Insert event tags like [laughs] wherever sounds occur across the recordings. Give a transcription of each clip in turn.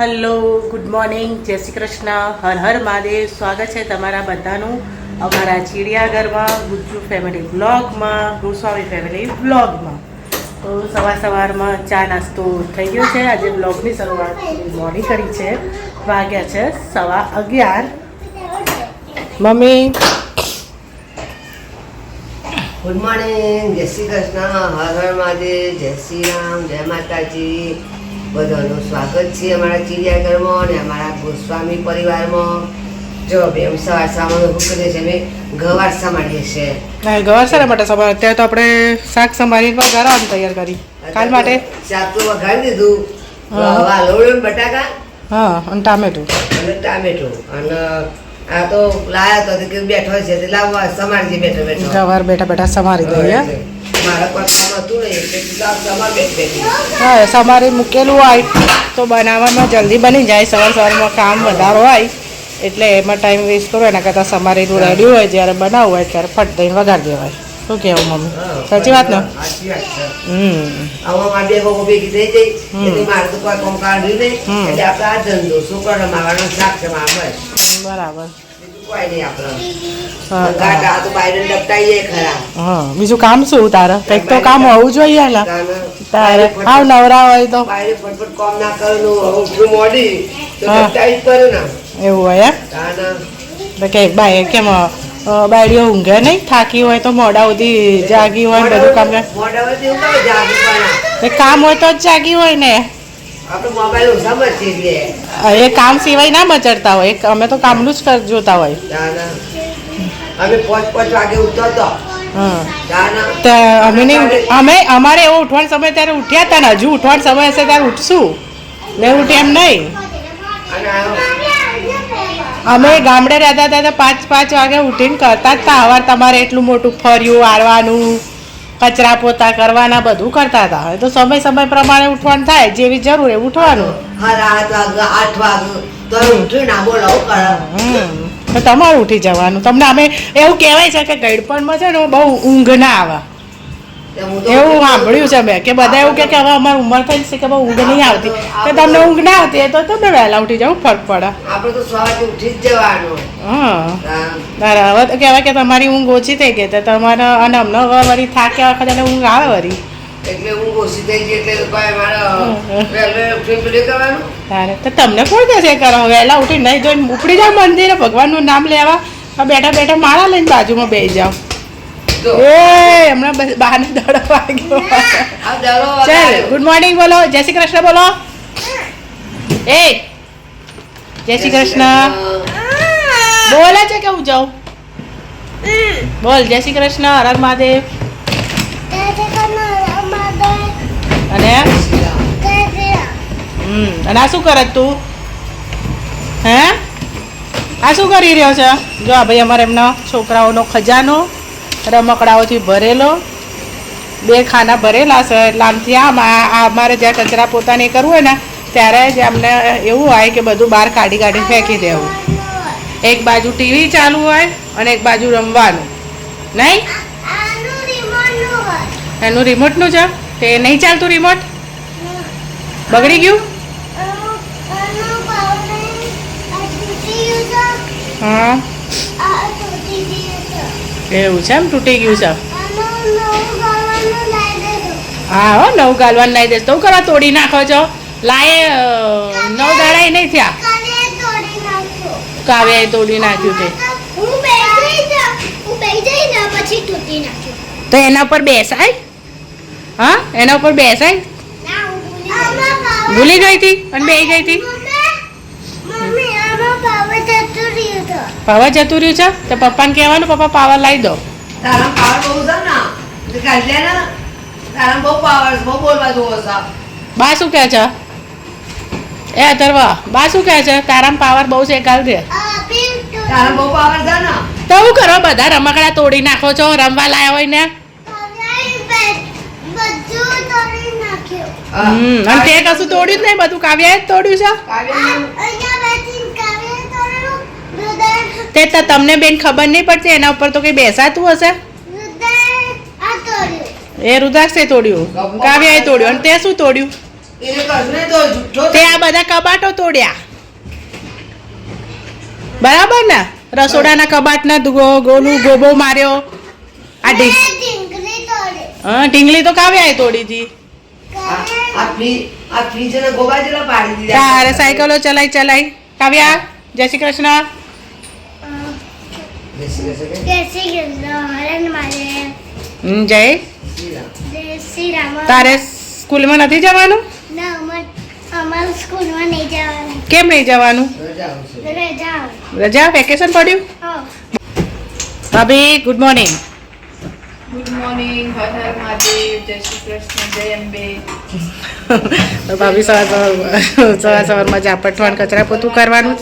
Hello good morning જય શ્રી કૃષ્ણ. હર હર મહાદેવ. સ્વાગત છે તમારા બધાનું અમારા ચિડિયાઘરમાં ગુજ્જુ ફેમિલી બ્લોગમાં ગોસ્વામી ફેમિલી બ્લોગમાં તો સવાર સવારમાં ચા નાસ્તો થઈ ગયો છે. આજે બ્લોગની શરૂઆત મોડી કરી છે. વાગ્યા છે સવા અગિયાર. મમ્મી. ગુડ મોર્નિંગ જય શ્રી કૃષ્ણ. હર હર મહાદેવ. જય શ્રી રામ. જય માતાજી. બધાનું સ્વાગત છે અમારા ચિડિયાઘરમાં અને અમારા ગોસ્વામી પરિવારમાં. જો બે સવાર સવારમાં શું કરીએ છીએ અમે ગવાર સમાડીએ છીએ. ના ગવાર સારા માટે સવાર અત્યારે તો આપણે શાક સમારી વઘારવાનું તૈયાર કરી. કાલ માટે? શાક તો વઘારી દીધું. હા. વાલોળ બટાકા? હા અને ટામેટું. અને ટામેટું. અને આ તો લાયા તો કે બેઠો છે લાવવા સમારજી બેઠો બેઠો. ગવાર બેઠા બેઠા સમારી દઈએ. હા સવારે મૂકેલું હોય તો બનાવવામાં જલ્દી બની જાય. સવાર સવારમાં કામ વધારો હોય એટલે એમાં ટાઈમ વેસ્ટ કરો. એના કરતાં સમારેલું રેડી હોય જ્યારે બનાવવું હોય ત્યારે ફટ દઈને વગાડી દેવાય. શું કહેવું મમ્મી? સાચી વાત ને? હમ. બરાબર. બીજું કામ શું તારે? કંઈક તો કામ હોવું જોઈએ ને તારે આવ નવરા હોય તો. એવું હોય એમ? કે બાય કેમ બાયડીઓ ઊંઘે નહીં? થાકી હોય તો મોડા સુધી જાગી હોય બધું કામ. કામ હોય તો જ જાગી હોય ને. એ કામ સિવાય ના મચડતા હોય. એક અમે તો કામનું જ કર- જોતા હોય. અમે પાંચ પાંચ વાગે ઉઠતો અમે નહીં અમે અમારે એવો ઉઠવાનો સમય ત્યારે ઉઠ્યા હતા ને. હજુ ઉઠવાનો સમય હશે ત્યારે ઉઠશું. ને ઉઠે એમ નહીં. અમે ગામડે રહેતા હતા તો પાંચ પાંચ વાગે ઉઠીને કરતા જ હતા. અવાર તમારે એટલું મોટું ફર્યું આરવાનું કચરા પોતા કરવાના બધું કરતા હતા. હવે તો સમય સમય પ્રમાણે ઉઠવાનું થાય જેવી જરૂર એ ઉઠવાનું. તો તમારે ઉઠી જવાનું. તમને અમે એવું કહેવાય છે કે ગઈડપણમાં છે ને બહુ ઊંઘ ના આવે. એવું સાંભળ્યું છે મેં કે બધા એવું કે હવે અમારી ઉંમર થઈ છે કે ઊંઘ નહીં આવતી. તો તમને ઊંઘ ના આવતી તો તમે વહેલા ઉઠી જાવ ફરક પડે. આપણે તો સવારે ઉઠી જ જવાનું. હા. હવે તો કહેવાય કે તમારી ઊંઘ ઓછી થઈ ગઈ તો તમારે અને અમને હવે વળી થાક્યા વખત અને ઊંઘ આવે વળી. એટલે ઊંઘ ઓછી થઈ ગઈ એટલે તો તમને કોણ કહેશે કરો વહેલા ઉઠી નહીં જોઈને ઉપડી જાઓ મંદિરે ભગવાનનું નામ લેવા આ બેઠા બેઠા માળા લઈને બાજુમાં બેસી જાઓ. એ હમણાં બસ બહારને દડો વાગ્યો. ચાલ ગુડ મોર્નિંગ બોલો. જય શ્રી કૃષ્ણ બોલો. એ જય શ્રી કૃષ્ણ. બોલે છે કે હું જાઉં? બોલ જય શ્રી કૃષ્ણ હર મહાદેવ. અને? હમ અને આ શું કરે તું? હે? આ શું કરી રહ્યો છે? જો આ ભાઈ અમારે એમના છોકરાઓનો ખજાનો રમકડાઓથી ભરેલો. બે ખાના ભરેલા છે. એટલે આમથી આમ અમારે જ્યાં કચરા પોતાને કરવું હોય ને, ત્યારે જ અમને એવું હોય કે બધું બહાર કાઢી કાઢી ફેંકી દેવું. એક બાજુ ટીવી ચાલુ હોય અને એક બાજુ રમવાનું. નહીં? એનું રિમોટનું છે? તે નહીં ચાલતું રિમોટ બગડી ગયું? હા. એવું છે એમ? તૂટી ગયું છે. હા, હો, નવ ગાલવાનું લાવી દઈશ તો કરવા તોડી નાખો છો? લાએ નવ દાડા નહીં થયા? કાવ્યાએ તોડી નાખ્યું તે. તો એના ઉપર બેસાય? હા, એના ઉપર બેસાય? ભૂલી ગઈ હતી અને બે ગઈ હતી મમ્મી આમાં પાવર જતું રહ્યું તો પાવા જતું રહ્યું છે? તો પપ્પાને કહેવાનું પપ્પા પાવા લાવી દો. તારા પાવર બહુ છે ને? તે કાઢી લે ને. તારા બહુ પાવર બહુ બોલવા જેવો છે. બા શું કહે છે? એ અથર્વા બા શું કહે છે? તારામ પાવર બહુ છે કાલ દે. આ બિલ તો તારામાં બહુ પાવર છે ને? તો હું કરો બધા રમકડા તોડી નાખો છો રમવા લાયા હોય ને. હમ અને તે કશું તોડ્યું જ નહીં બધું કાવ્યાએ જ તોડ્યું છે કાવ્યાનું અહીંયા બેસીને કાવ્ય તોડ્યું હૃદય તે તો તમને બેન ખબર નહીં પડતી એના ઉપર તો કઈ બેસાતું હશે? એ રુદ્રાક્ષે તોડ્યું કાવ્યાએ તોડ્યું અને તે શું તોડ્યું? તો આ બધા કબાટો તોડ્યા. બરાબર ને? રસોડાના કબાટના ગોલું ગોબો માર્યો. આ હા ઢીંગલી તો કાવ્યાએ તોડી હતી તારે સાયકલો ચલાઈ ચલાઈ કાવ્યા જય શ્રી કૃષ્ણ. રામ. તારે સ્કૂલમાં નથી જવાનું? ના અમાર અમાર સ્કૂલમાં નહીં જવાનું. કેમ નહીં જવાનું? રજા વેકેશન પડ્યું? હો. ભાભી good morning good morning Har Har Mahadev Jai Shri Krishna જય અંબે. ભાભી સવાર સવાર સવાર સવારમાં ઝાપટવાન કચરા પોતું કરવાનું.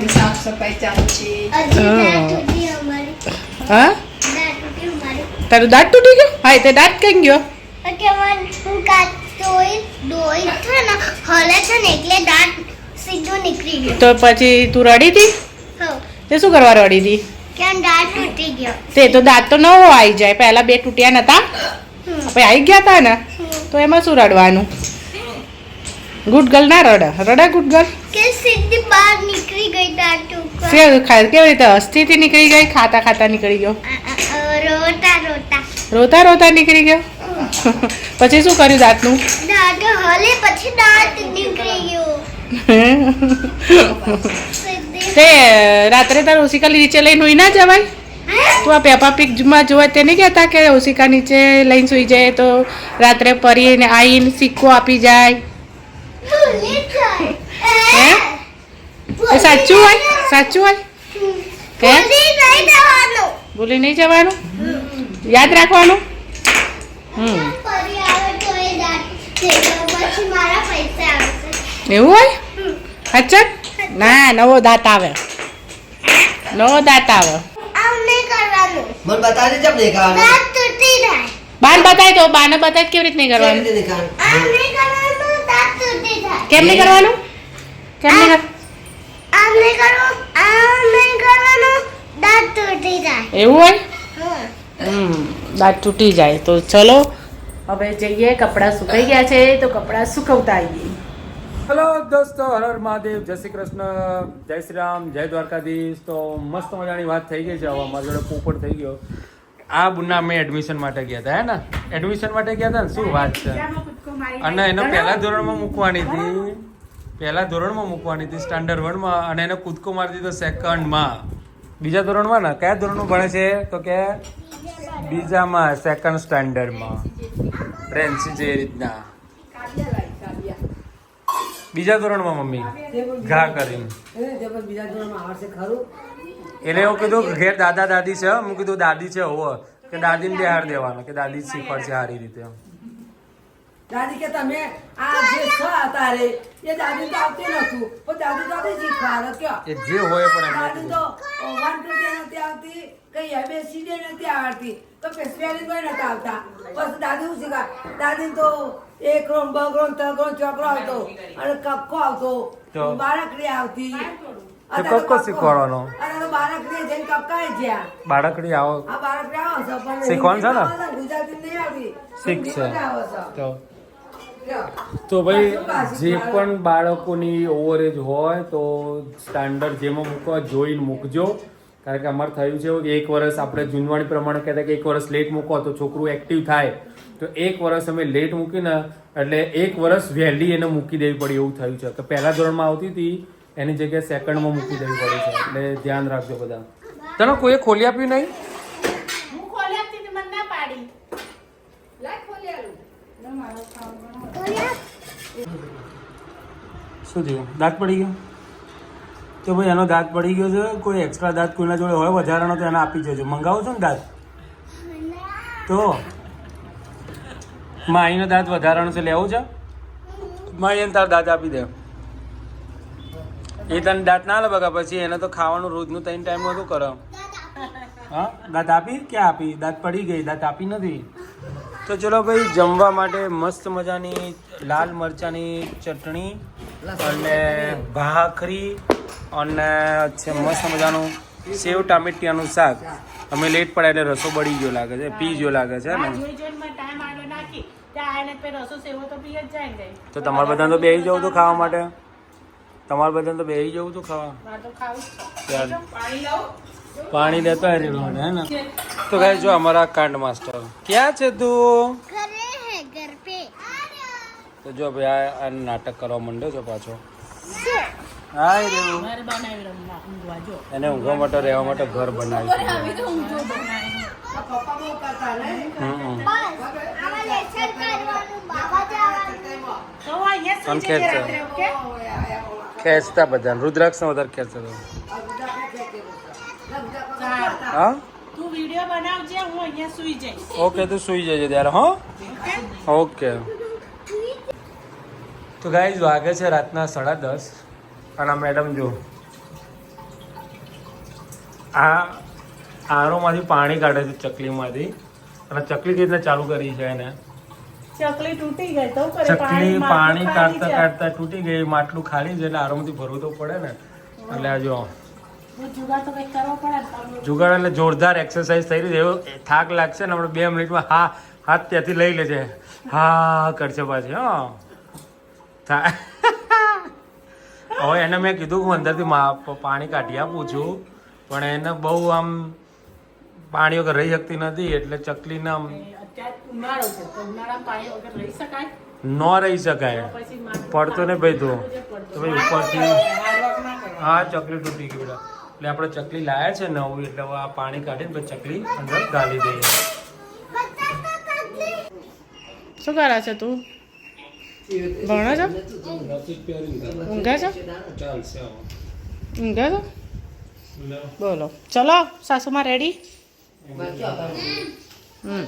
અ, સાફ સફાઈ ચાલુ છે. હા. અમારી અમારી તારું દાંત તૂટી ગયો? હા તે દાંત કેમ ગયો? તો પછી તું રડી હતી? તે શું કરવા રડી હતી? કેમ દાંત તૂટી ગયો? તે તો દાંત તો નવો આવી જાય પહેલા બે તૂટ્યા નતા. પછી આવી ગયા હતા ને તો એમાં શું રડવાનું? ગુડ ગર્લ ના રડા. રડા ગુડ ગર્લ કે સીધી બહાર નીકળી ગઈ દાંત ઉપર કેવી કેવી રીતે? હસ્તીથી નીકળી ગઈ ખાતા ખાતા નીકળી ગયો? રોતા રોતા. રોતા રોતા નીકળી ગયો? પછી શું કર્યું દાંતનું? દાંત હલે પછી દાંત નીકળી ગયો. [laughs] તે રાત્રે તારે ઓશિકા નીચે લઈને સુઈ ના જવાય? તું આ પેપા પિકમાં જોવા તે નહીં કહેતા કે ઓશિકા નીચે લઈને સુઈ જાય તો રાત્રે પરીને આવીને સિક્કો આપી જાય. હે? એ સાચું હોય સાચું હોય હે ભૂલી નહીં જવાનું. ભૂલી નહીં જવાનું યાદ રાખવાનું હમ ફરી આવે તો એ દાંત શેકવા પછી મારા પૈસા આવશે એવું હોય અચ્છા ના નવો દાંત આવે નવો દાંત આવે આમ નહીં કરવાનું મને બતાવજે જબ નહીં કરવાનું દાંત તૂટી જાય બાન બતાય તો બાને બતાય તો કેવી રીત નહીં કેવી કરવાનું રીતે નહીં કરવાનું? આમ નહીં કરવાનું દાંત તૂટી જાય કેમ નહીં કરવાનું? કેમ નહીં આમ નહીં કરવું આમ નહીં કરવાનું દાંત તૂટી જાય. એવું હોય? હમ. દાંત તૂટી જાય. તો ચલો હવે જઈએ કપડાં સુકાઈ ગયા છે તો કપડાં સુકવતા આવીએ. હેલો દોસ્તો હર હર મહાદેવ જય શ્રી કૃષ્ણ જય શ્રી રામ જય દ્વારકાધીશ. તો મસ્ત મજાની વાત થઈ ગઈ છે હવે અમારી જોડે પોપટ થઈ ગયો. આ બુના અમે એડમિશન માટે ગયા હતા હે ને? એડમિશન માટે ગયા હતા ને? શું વાત છે? અને એને પહેલા ધોરણમાં મૂકવાની હતી. પહેલા ધોરણમાં મૂકવાની હતી સ્ટાન્ડર્ડ વનમાં અને એને કૂદકો મારી દીધો સેકન્ડમાં બીજા ધોરણમાં ને? કયા ધોરણનું ભણે છે? તો કે બીજામાં સેકન્ડ સ્ટાન્ડર્ડમાં પ્રેન્સી જે રીતના. બીજા ધોરણમાં મમ્મી? ઘા કરીને. એટલે એવું કીધું કે ઘેર દાદા દાદી છે હું કીધું દાદી છે હોવો. કે દાદીને બિહાર દેવાનો કે દાદી શીખવાડશે સારી રીતે દાદી કે તમે આ જે છ તારે એ દાદી તો આવતી નતું પણ દાદી તો આપી શીખવાડે જે હોય પણ દાદી તો વન ટુ નથી આવતી કઈ એબીસીડી નથી આવડતી. તો સ્પેલિંગ કોઈ નથી આવતા. પછી દાદી શીખા દાદી તો એક રોમ બ રોમ ત રોમ ચોકડો આવતો. અને કક્કો આવતો? બાળકડી આવતી. તો કક્કો શીખવાડવાનો? બાળકડી આવો. શીખવાનું છે ને? શીખશે તો તો. ભાઈ જે પણ બાળકોની ઓવરેજ હોય તો સ્ટાન્ડર્ડ જેમાં મૂકવા જોઈને મૂકજો. કારણ કે અમારે થયું છે કે એક વર્ષ આપણે જૂનવાણી પ્રમાણે કહેતા કે એક વર્ષ લેટ મૂકો તો છોકરું એક્ટિવ થાય. તો એક વર્ષ અમે લેટ મૂકીને એટલે એક વર્ષ વહેલી એને મૂકી દેવી પડી એવું થયું છે. કે પહેલા ધોરણમાં આવતી હતી એની જગ્યાએ સેકન્ડમાં મૂકી દેવી પડે છે. એટલે ધ્યાન રાખજો બધા. તને કોઈએ ખોલી આપ્યું નહીં? હું ખોલી આપતી હતી, મને ના પાડી. શું થયું? દાંત પડી ગયો? તો ભાઈ એનો દાંત પડી ગયો છે. કોઈ એક્સ્ટ્રા દાંત કોઈના જોડે હોય વધારાનો તો એને આપી જજો. મંગાવો છો ને દાંત? તો? માહીનો દાંત વધારાનો છે લેવું છે? માહી એને તાર દાંત આપી દે. એ તને દાંત ના લે પછી એને તો ખાવાનું રોજનું ત્રણ ટાઈમ શું કરો. હા? દાંત આપી? ક્યાં આપી? દાંત પડી ગઈ દાંત આપી નથી. તો ચલો ભાઈ જમવા માટે મસ્ત મજાની લાલ મરચાની ચટણી અને ભાખરી અને છે મસ્ત મજાનું સેવ ટામેટિયાનું શાક. અમે લેટ પડ્યા એટલે રસો બળી ગયો લાગે છે પી ગયો લાગે છે ને. જોઈ જોઈને મને ટાઈમ આવ્યો નાખી. ત્યાં આવીને પેલો રસો સેવો તો પી જ જાય ને કઈ. તો તમારે બધાને તો બેસી જવું હતું ખાવા માટે? તમારે બધા તો બેસી જવું તો ખાવા છે. પાણી લેતા હે ને? તો ગાઈ જો અમારા કાંડ માસ્ટર. ક્યાં છે તું? ઘરે હે ઘર પે. તો જો ભાઈ આ નાટક કરવા માંડ્યો છો પાછો. હાય રેવું એને ઊંઘવા માટે રહેવા માટે ઘર બનાવ્યું છે. પપ્પા બહુ ને ખેંચતા બધા રુદ્રાક્ષ વધારે ખેંચતા હતા હા? તું વીડિયો બનાવજે હું અહીંયા સુઈ જઈશ. ઓકે તું સુઈ જજે ત્યારે હો? ઓકે. તો ગાઈઝ વાગે છે રાતના સાડા દસ. અને મેડમ જો. આ આરોમાંથી પાણી કાઢે છે ચકલીમાંથી. અને ચકલી કેવી રીતે ચાલુ કરી છે એને? ચકલી તૂટી ગઈ તો કરે ચકલી પાણી કાઢતા કાઢતા તૂટી ગઈ માટલું ખાલી છે એટલે આરામથી ભરવું તો પડે ને. એટલે આ જો. જુગાડ એટલે જોરદાર એક્સરસાઇઝ થઈ રહી છે. થાક લાગશે ને આપણે બે મિનિટમાં હા હાથ ત્યાંથી લઈ લેજે. હા કરશે પાછી હા. હવે એને મેં કીધું હું અંદરથી પાણી કાઢી આપું છું. પણ એને બહુ આમ પાણી વગર રહી શકતી નથી એટલે ચકલીને આમ અત્યારે ઉનાળો છે તો ઉનાળામાં પાણી વગર રહી શકાય? ન રહી શકાય. પડતો ને ભાઈ તો. ભાઈ ઉપરથી. હા ચકલી તૂટી ગઈ બેટા. એટલે આપણે ચકલી લાયા છે નવું એટલે આ પાણી કાઢીને પછી ચકલી અંદર ગાલી દઈએ. શું કરે છે તું? ભણો છો? ઊંઘે છો? ઊંઘે છો? બોલો. ચલો સાસુમાં રેડી હમ.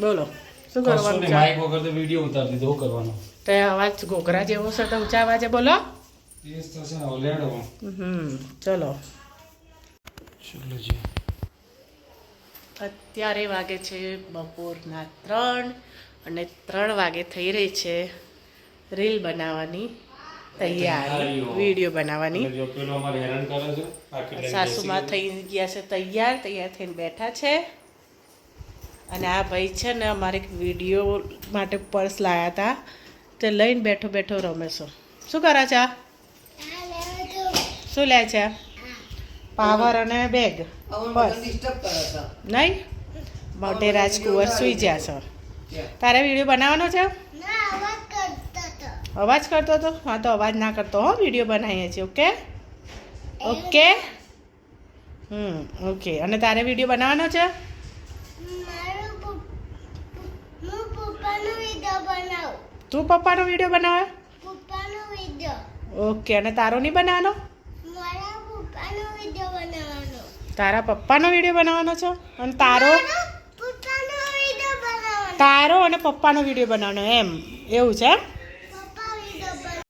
બોલો શું કરવાનું છે માઇક વગર તો વિડિયો ઉતાર દીધો કરવાનો? તે અવાજ ઘોઘરા જેવો છે તો ઊંચા અવાજે બોલો. જ થશે ને ઓલેડો હમ ચલો. શુક્લજી અત્યારે વાગે છે બપોરના ત્રણ અને ત્રણ વાગે થઈ રહી છે રીલ બનાવવાની તૈયાર વીડિયો બનાવવાની. જો પેલો અમારે હેરાન કરે છે બાકી લઈને સાસુમાં થઈ ગયા છે તૈયાર તૈયાર થઈને બેઠા છે. અને આ ભાઈ છે ને અમારે એક વીડિયો માટે પર્સ લાયા હતા તે લઈને બેઠો બેઠો રમે છો. શું કરે છે? આ? શું લે છે? પાવર અને બેગ બસ ડિસ્ટર્બ કરે છે. નહીં? મોટે રાજકુંવર સુઈ ગયા છો. તારે વીડિયો બનાવવાનો છે? અવાજ અવાજ કરતો હતો? હા તો અવાજ ના કરતો હો વીડિયો બનાવીએ છીએ ઓકે? ઓકે? હમ ઓકે. અને તારે વીડિયો બનાવવાનો છે મારું પપ- હું પપ્પાનો વીડિયો બનાવું. તું પપ્પાનો વીડિયો બનાવે? પપ્પાનો વિડિયો ઓકે અને તારો નહીં બનાવવાનો? મારા પપ્પાનો વિડિયો બનાવવાનો. તારા પપ્પાનો વીડિયો બનાવવાનો છો? અને તારો? તારો અને પપ્પાનો વીડિયો બનાવવાનો એમ. એવું છે એમ?